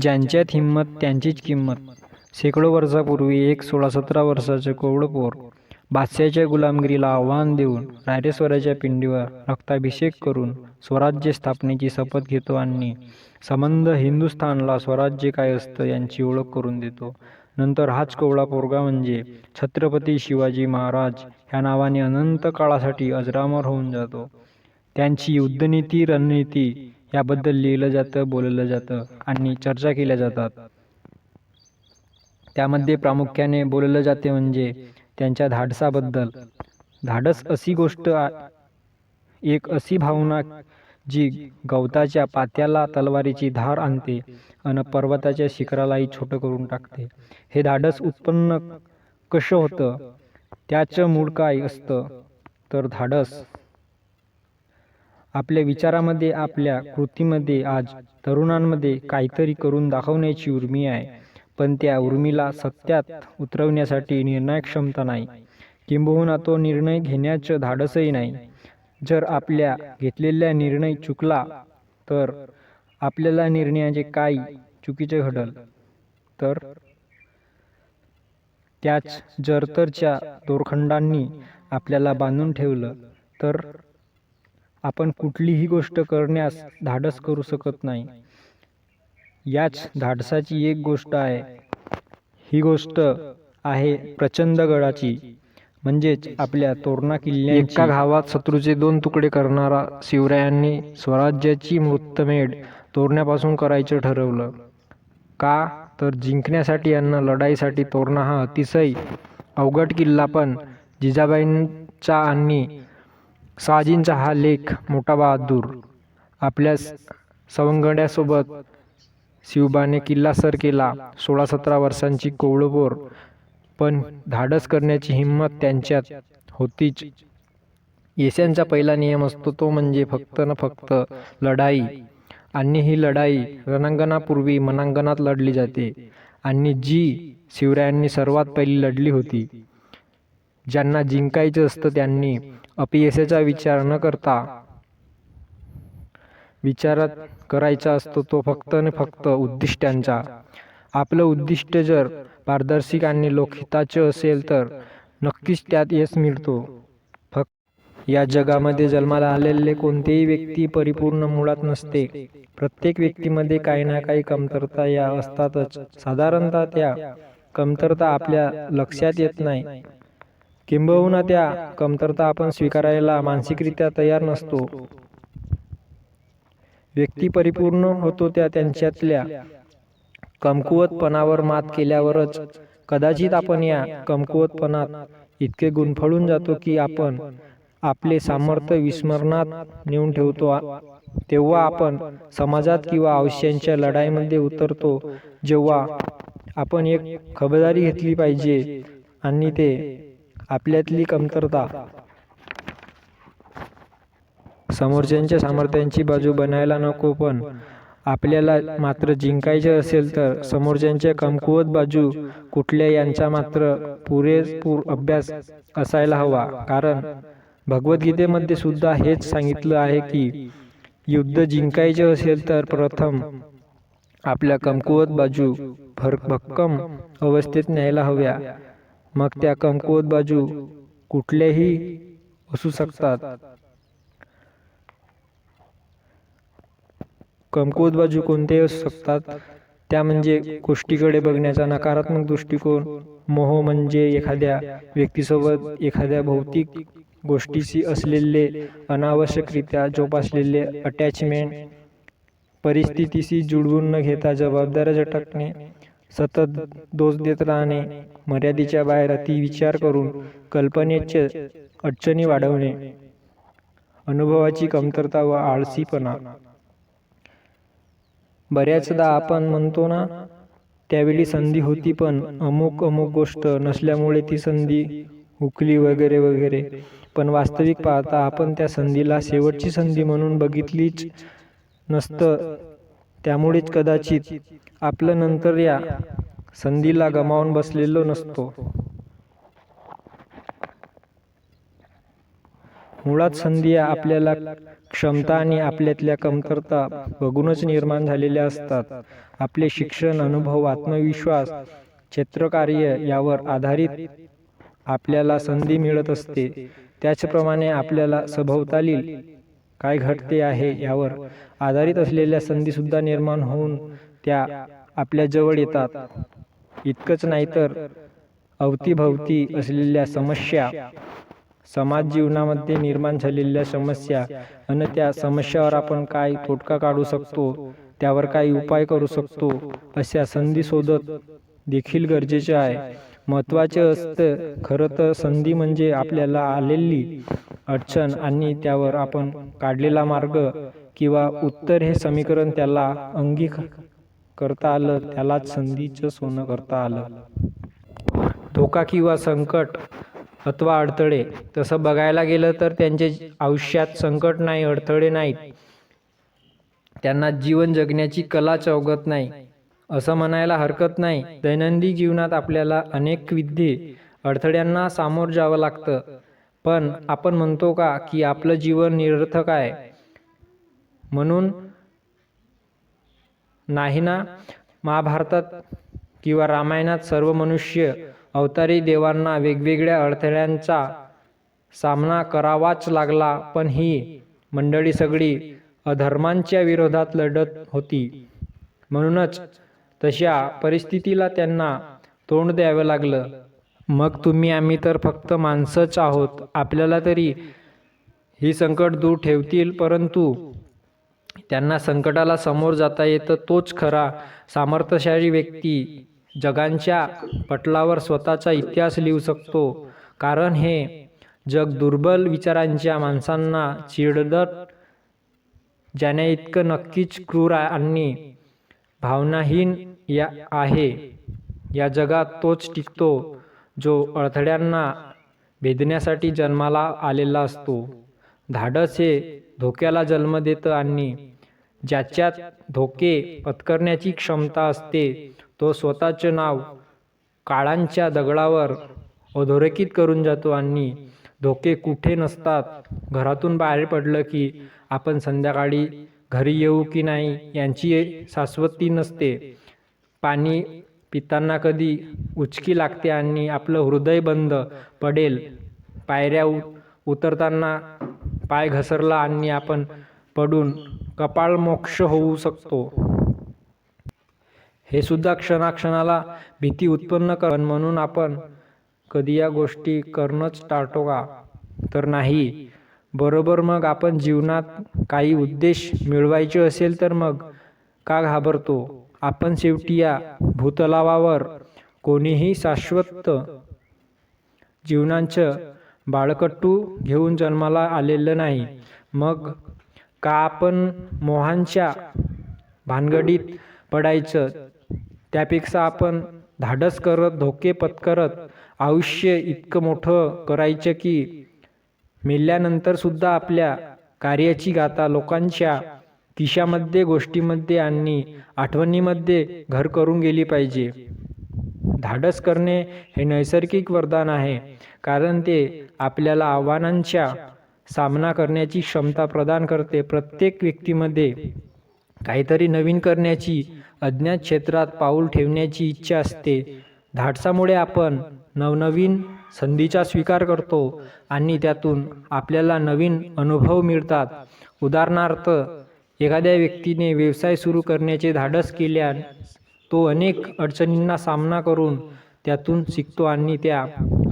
ज्यांच्यात हिंमत त्यांचीच किंमत. शेकडो वर्षापूर्वी एक सोळा सतरा वर्षाचं कोवळं पोर बादशाच्या गुलामगिरीला आव्हान देऊन रायरेश्वराच्या पिंडीवर रक्ताभिषेक करून स्वराज्य स्थापनेची शपथ घेतो आणि संबंध हिंदुस्थानला स्वराज्य काय असतं यांची ओळख करून देतो. नंतर हाच कोवळा पोरगा म्हणजे छत्रपती शिवाजी महाराज. ह्या नावाने अनंत काळासाठी अजरामर होऊन जातो. त्यांची युद्धनीती रणनीती याबद्दल लिहिलं जातं बोललं जातं आणि चर्चा केल्या जातात. त्यामध्ये प्रामुख्याने बोललं जाते म्हणजे त्यांच्या धाडसाबद्दल. धाडस अशी गोष्ट एक अशी भावना जी गवताच्या पात्याला तलवारीची धार आणते अन पर्वताच्या शिखरालाही छोटं करून टाकते. हे धाडस उत्पन्न कसं होतं? त्याचं मूळ काय असतं? तर धाडस. आपल्या विचारामध्ये आपल्या कृतीमध्ये आज तरुणांमध्ये काहीतरी करून दाखवण्याची उर्मी आहे. पण त्या उर्मीला सत्यात उतरवण्यासाठी निर्णायक क्षमता नाही. किंबहुना तो निर्णय घेण्याचं धाडसही नाही. जर आपल्या घेतलेला निर्णय चुकला तर आपल्याला निर्णयाचे काय चुकीचे घडल. तर? त्याच जरतरच्या दोरखंडांनी आपल्याला बांधून ठेवलं. तर? आपण कुठलीही गोष्ट करण्यास धाडस करू शकत नाही. याच धाडसाची एक गोष्ट आहे. ही गोष्ट आहे प्रचंड गडाची म्हणजेच आपल्या तोरणा किल्ल्या एका गावात शत्रूचे दोन तुकडे करणारा शिवरायांनी स्वराज्याची मृतमेढ तोरण्यापासून करायचं ठरवलं. का? तर जिंकण्यासाठी यांना लढाईसाठी तोरणा हा अतिशय अवघड किल्ला पण जिजाबाईंचा आणि शहाजींचा हा लेख मोठा बहादूर. आपल्या सवंगड्यासोबत शिवबाने किल्ला सर केला सोळा सतरा वर्षांची कोवळपोर पण धाडस करण्याची हिंमत त्यांच्यात होतीच. येस्यांचा पहिला नियम असतो तो म्हणजे फक्त न फक्त लढाई. आणि ही लढाई रणांगणापूर्वी मनांगणात लढली जाते. आणि जी शिवरायांनी सर्वात पहिली लढली होती ज्यांना जिंकायचं असतं त्यांनी अपयशाचा विचार न करता. विचारात करायचा असतो तो फक्त आणि फक्त उद्दिष्टांचा. आपलं उद्दिष्ट जर पारदर्शक आणि लोकहिताचं असेल तर नक्कीच त्यात यश मिळतो. फक्त या जगामध्ये जन्माला आलेले कोणतेही व्यक्ती परिपूर्ण मुळात नसते. प्रत्येक व्यक्तीमध्ये काही ना काही कमतरता या असतातच साधारणतः त्या कमतरता आपल्या लक्षात येत नाही. किंबहुना त्या कमतरता आपण स्वीकारायला मानसिकरित्या तयार नसतो. व्यक्ती परिपूर्ण होतो त्या त्यांच्यातल्या. कमकुवतपणावर मात केल्यावरच कदाचित आपण या कमकुवतपणात इतके गुंफळून जातो की आपण आपले सामर्थ्य विस्मरणात नेऊन ठेवतो तेव्हा आपण समाजात किंवा आयुष्यांच्या लढाईमध्ये उतरतो. जेव्हा आपण एक खबरदारी घेतली पाहिजे आणि ते आपल्यातली कमतरता. समोरच्यांच्या सामर्थ्यांची बाजू बनायला नको पण आपल्याला मात्र जिंकायचे असेल तर समोरच्यांच्या कमकुवत बाजू कुठल्या यांचा मात्र पुरेपूर अभ्यास असायला हवा. कारण भगवद्गीतेमध्ये सुद्धा हेच सांगितलं आहे की युद्ध जिंकायचे असेल तर प्रथम आपल्या कमकुवत बाजू भर भक्कम अवस्थेत न्यायला हव्या. मग त्या कमकुवत बाजू कुठल्याही असू शकतात. कमकुवत बाजू कोणत्याही असू शकतात. त्या म्हणजे गोष्टीकडे बघण्याचा नकारात्मक दृष्टिकोन मोह म्हणजे एखाद्या व्यक्तीसोबत एखाद्या भौतिक गोष्टीशी असलेले अनावश्यकरित्या जोपासलेले अटॅचमेंट परिस्थितीशी जुळवून न घेता जबाबदाऱ्या झटकणे सतत दोष देत राहणे मर्यादेच्या बाहेर अति विचार करून कल्पनेचे अडचणी वाढवणे अनुभवाची कमतरता व आळसीपणा. बऱ्याचदा आपण म्हणतो ना त्यावेळी संधी होती पण अमुक अमुक गोष्ट नसल्यामुळे ती संधी हुकली वगैरे वगैरे. पण वास्तविक पाहता आपण त्या संधीला शेवटची संधी म्हणून बघितलीच नसतं. त्यामुळेच कदाचित आपलं नंतर या संधीला गमावून बसलेलो नसतो. मुळात संधी या आपल्याला क्षमता आणि आपल्यातल्या कमतरता बघूनच निर्माण झालेल्या असतात. आपले शिक्षण अनुभव आत्मविश्वास क्षेत्रकार्य यावर आधारित आपल्याला संधी मिळत असते. त्याचप्रमाणे आपल्याला सभोवताली काय घडते आहे यावर आधारित असलेल्या संधीसुद्धा निर्माण होऊन त्या आपल्या जवळ येतात. इतकंच नाही तर अवतीभवती असलेल्या समस्या समाज जीवनामध्ये निर्माण झालेल्या समस्या आणि त्या समस्यावर आपण काय तोटका काढू शकतो त्यावर काय उपाय करू शकतो अशा संधी शोधत देखील गरजेचे आहे. महत्त्वाचे असतं. खरं तर संधी म्हणजे आपल्याला आलेली अडचण आणि त्यावर आपण काढलेला मार्ग किंवा उत्तर हे समीकरण त्याला अंगी करता आलं त्यालाच संधीचं सोनं करता आलं. धोका किंवा संकट अथवा अडथळे तसं बघायला गेलं तर त्यांचे आयुष्यात संकट नाही अडथळे नाहीत. त्यांना जीवन जगण्याची कलाच अवगत नाही. असं म्हणायला हरकत नाही. दैनंदिन जीवनात आपल्याला अनेक विद्ये अडथळ्यांना सामोर जावं लागतं. पण आपण म्हणतो का की आपलं जीवन निरर्थक आहे? म्हणून नाही ना? महाभारतात किंवा रामायणात सर्व मनुष्य अवतारी देवांना वेगवेगळ्या अडथळ्यांचा सामना करावाच लागला पण ही मंडळी सगळी अधर्मांच्या विरोधात लढत होती. म्हणूनच तशा परिस्थितीला त्यांना तोंड द्यावं लागलं. मग तुम्ही आम्ही तर फक्त माणसंच आहोत. आपल्याला तरी ही संकट दूर ठेवतील परंतु त्यांना संकटाला समोर जाता येतं तोच खरा सामर्थ्यशाली व्यक्ती जगांच्या पटलावर स्वतःचा इतिहास लिहू शकतो. कारण हे जग दुर्बल विचारांच्या माणसांना चिडदट जाण्याइतकं नक्कीच क्रूर आणि भावनाहीन या आहे. या जगात तोच टिकतो जो अडथळ्यांना भेदण्यासाठी जन्माला आलेला असतो. धाडस हे धोक्याला जन्म देतं आणि ज्याच्यात धोके पत्करण्याची क्षमता असते तो स्वतःचे नाव काळांच्या दगडावर अधोरेखित करून जातो आणि धोके कुठे नसतात. घरातून बाहेर पडलं की आपण संध्याकाळी घरी येऊ की नाही यांची शाश्वती नसते. पाणी पिताना कधी उचकी लागते आणि आपलं हृदय बंद पडेल. पायऱ्या उ उतरताना पाय घसरला आणि आपण पडून कपाळ मोक्ष होऊ शकतो. हे सुद्धा क्षणाक्षणाला भीती उत्पन्न कर म्हणून आपण कधी या गोष्टी करणंच टाळतो का? तर नाही. बरोबर मग आपण जीवनात काही उद्देश मिळवायचे असेल तर मग का घाबरतो? आपण शेवटी या भूतलावावर कोणीही शाश्वत जीवनांचं बाळकट्टू घेऊन जन्माला आलेलं नाही. मग का आपण मोहांच्या भानगडीत पडायचं? त्यापेक्षा आपण धाडस करत धोके पत्करत आयुष्य इतकं मोठं करायचं की मेल्यानंतर सुद्धा आपल्या कार्याची गाथा लोकांच्या किशामध्ये गोष्टीमध्ये आणि आठवणीमध्ये घर करून गेली पाहिजे. धाडस करणे हे नैसर्गिक वरदान आहे कारण ते आपल्याला आव्हानांच्या सामना करण्याची क्षमता प्रदान करते. प्रत्येक व्यक्तीमध्ये काहीतरी नवीन करण्याची अज्ञात क्षेत्रात पाऊल ठेवण्याची इच्छा असते. धाडसामुळे आपण नवनवीन संधीचा स्वीकार करतो आणि त्यातून आपल्याला नवीन अनुभव मिळतात. उदाहरणार्थ एखाद्या व्यक्तीने व्यवसाय सुरू करण्याचे धाडस केल्यास तो अनेक अडचणींना सामना करून त्यातून शिकतो आणि त्या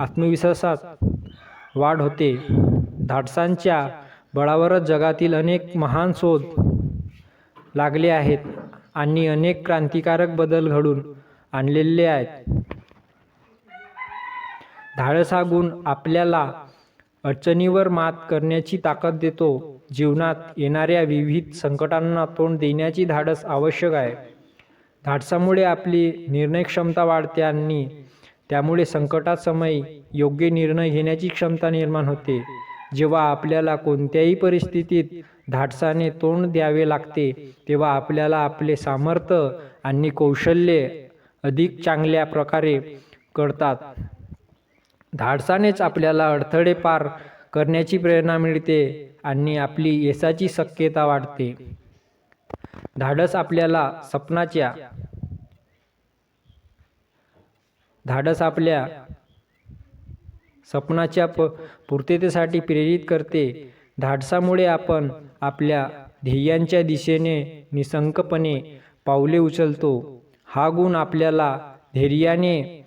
आत्मविश्वासात वाढ होते. धाडसांच्या बळावरच जगातील अनेक महान शोध लागले आहेत आणि अनेक क्रांतिकारक बदल घडून आणलेले आहेत. धाडस हा गुण आपल्याला अडचणीवर मात करण्याची ताकद देतो. जीवनात येणाऱ्या विविध संकटांना तोंड देण्याची धाडस आवश्यक आहे. धाडसामुळे आपली निर्णय क्षमता वाढते आणि त्यामुळे संकटासमय योग्य निर्णय घेण्याची क्षमता निर्माण होते. जेव्हा आपल्याला कोणत्याही परिस्थितीत धाडसाने तोंड द्यावे लागते तेव्हा आपल्याला आपले सामर्थ्य आणि कौशल्ये अधिक चांगल्या प्रकारे कळतात. धाडसानेच आपल्याला अडथळे पार करण्याची प्रेरणा मिळते आणि आपली यशाची शक्यता वाढते. धाडस आपल्याला स्वप्नाच्या धाडस आपल्या स्वप्नाच्या प पूर्ततेसाठी प्रेरित करते. धाडसामुळे आपण आपल्या ध्येयांच्या दिशेने निसंकपणे पावले उचलतो. हा गुण आपल्याला धैर्याने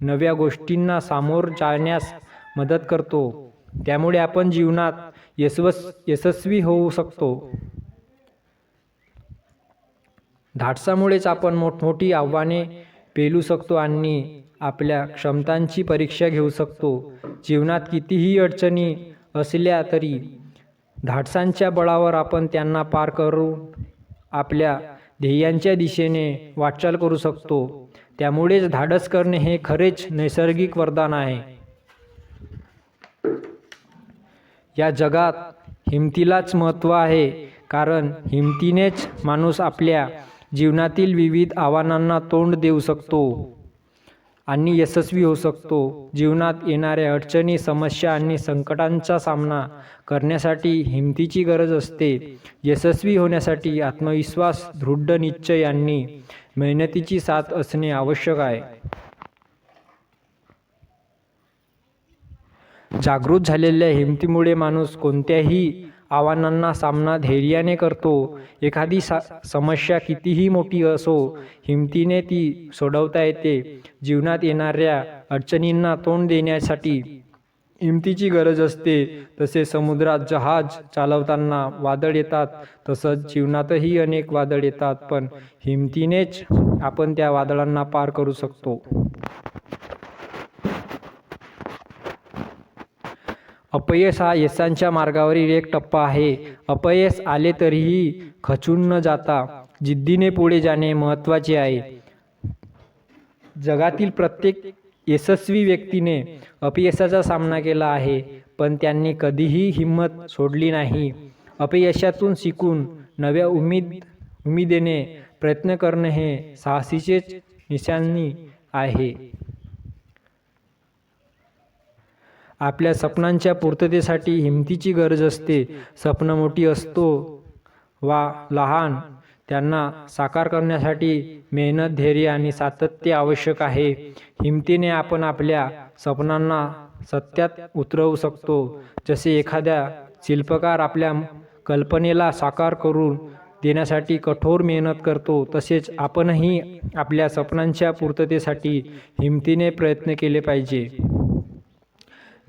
नव्या गोष्टींना सामोर जाण्यास मदत करतो. त्यामुळे आपण जीवनात यशवस यशस्वी होऊ शकतो. धाडसामुळेच आपण मोठमोठी आव्हाने पेलू शकतो आणि आपल्या क्षमतांची परीक्षा घेऊ शकतो. जीवनात कितीही अडचणी असल्या तरी धाडसांच्या बळावर आपण त्यांना पार करून आपल्या ध्येयांच्या दिशेने वाटचाल करू शकतो. त्यामुळेच धाडस करणे हे खरेच नैसर्गिक वरदान आहे. या जगात हिमतीलाच महत्त्व आहे कारण हिमतीनेच माणूस आपल्या जीवनातील विविध आव्हानांना तोंड देऊ शकतो आणि यशस्वी होऊ शकतो. जीवनात येणाऱ्या अडचणी समस्या आणि संकटांचा सामना करण्यासाठी हिमतीची गरज असते. यशस्वी होण्यासाठी आत्मविश्वास दृढ निश्चय आणि मेहनतीची साथ असणे आवश्यक आहे. जागृत झालेल्या हिमतीमुळे माणूस कोणत्याही आव्हानांना सामना धैर्याने करतो. एखादी सा समस्या कितीही मोठी असो हिमतीने ती सोडवता येते. जीवनात येणाऱ्या अडचणींना तोंड देण्यासाठी हिमतीची गरज असते. तसे समुद्रात जहाज चालवताना वादळ येतात. तसंच जीवनातही अनेक वादळ येतात. पण हिमतीनेच आपण त्या वादळांना पार करू शकतो. अपयश हा यशांच्या मार्गावरील एक टप्पा आहे. अपयश आले तरीही खचून न जाता जिद्दीने पुढे जाणे महत्त्वाचे आहे. जगातील प्रत्येक यशस्वी व्यक्तीने अपयशाचा सामना केला आहे पण त्यांनी कधीही हिंमत सोडली नाही. अपयशातून शिकून नव्या उमेद उमेदीने प्रयत्न करणे हे साहसीचेच निशाणी आहे. आपल्या सपनांच्या पूर्ततेसाठी हिमतीची गरज असते. स्वप्न मोठी असतो वा लहान त्यांना साकार करण्यासाठी मेहनत धैर्य आणि सातत्य आवश्यक आहे. हिमतीने आपण आपल्या स्वप्नांना सत्यात उतरवू शकतो. जसे एखाद्या शिल्पकार आपल्या कल्पनेला साकार करून देण्यासाठी कठोर मेहनत करतो तसेच आपणही आपल्या स्वप्नांच्या पूर्ततेसाठी हिमतीने प्रयत्न केले पाहिजे.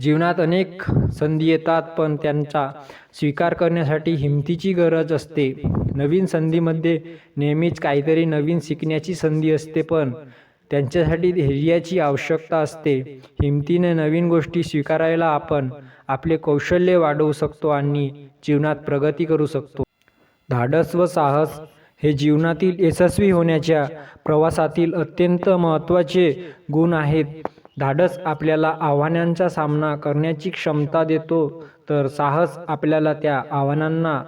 जीवनात अनेक संधी येतात पण त्यांचा स्वीकार करण्यासाठी हिमतीची गरज असते. नवीन संधीमध्ये नेहमीच काहीतरी नवीन शिकण्याची संधी असते पण त्यांच्यासाठी धैर्याची आवश्यकता असते. हिमतीने नवीन गोष्टी स्वीकारायला आपण आपले कौशल्य वाढवू शकतो आणि जीवनात प्रगती करू शकतो. धाडस व साहस हे जीवनातील यशस्वी होण्याच्या प्रवासातील अत्यंत महत्त्वाचे गुण आहेत. धाडस आपल्याला आव्हानांचा सामना करण्याची क्षमता देतो तर साहस आपल्याला त्या आव्हानांना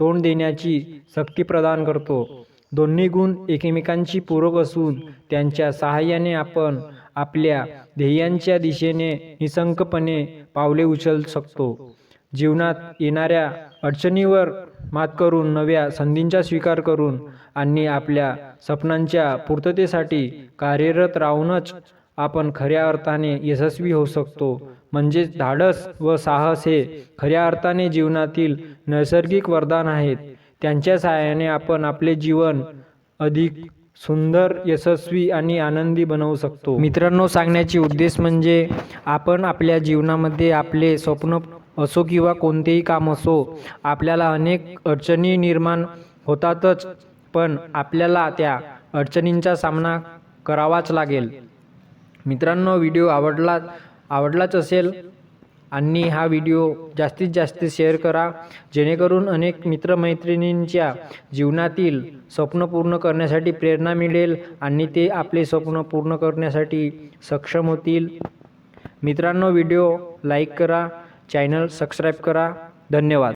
तोंड देण्याची शक्ती प्रदान करतो. दोन्ही गुण एकमेकांची पूरक असून त्यांच्या सहाय्याने आपण आपल्या ध्येयांच्या दिशेने निसंकपणे पावले उचल शकतो. जीवनात येणाऱ्या अडचणीवर मात करून नव्या संधींचा स्वीकार करून आणि आपल्या स्वप्नांच्या पूर्ततेसाठी कार्यरत राहूनच आपण खऱ्या अर्थाने यशस्वी होऊ शकतो. म्हणजेच धाडस व साहस हे खऱ्या अर्थाने जीवनातील नैसर्गिक वरदान आहेत. त्यांच्या सहाय्याने आपण आपले जीवन अधिक सुंदर यशस्वी आणि आनंदी बनवू शकतो. मित्रांनो सांगण्याचे उद्देश म्हणजे आपण आपल्या जीवनामध्ये आपले स्वप्न असो किंवा कोणतेही काम असो आपल्याला अनेक अडचणी निर्माण होतातच पण आपल्याला त्या अडचणींचा सामना करावाच लागेल. मित्रांनो व्हिडिओ आवडला आवडलाच असेल आणि हा व्हिडिओ जास्तीत जास्त शेअर करा जेणेकरून अनेक मित्रमैत्रिणींच्या जीवनातील स्वप्न पूर्ण करण्यासाठी प्रेरणा मिळेल आणि ते आपले स्वप्न पूर्ण करण्यासाठी सक्षम होतील. मित्रांनो व्हिडिओ लाईक करा चॅनल सबस्क्राईब करा. धन्यवाद.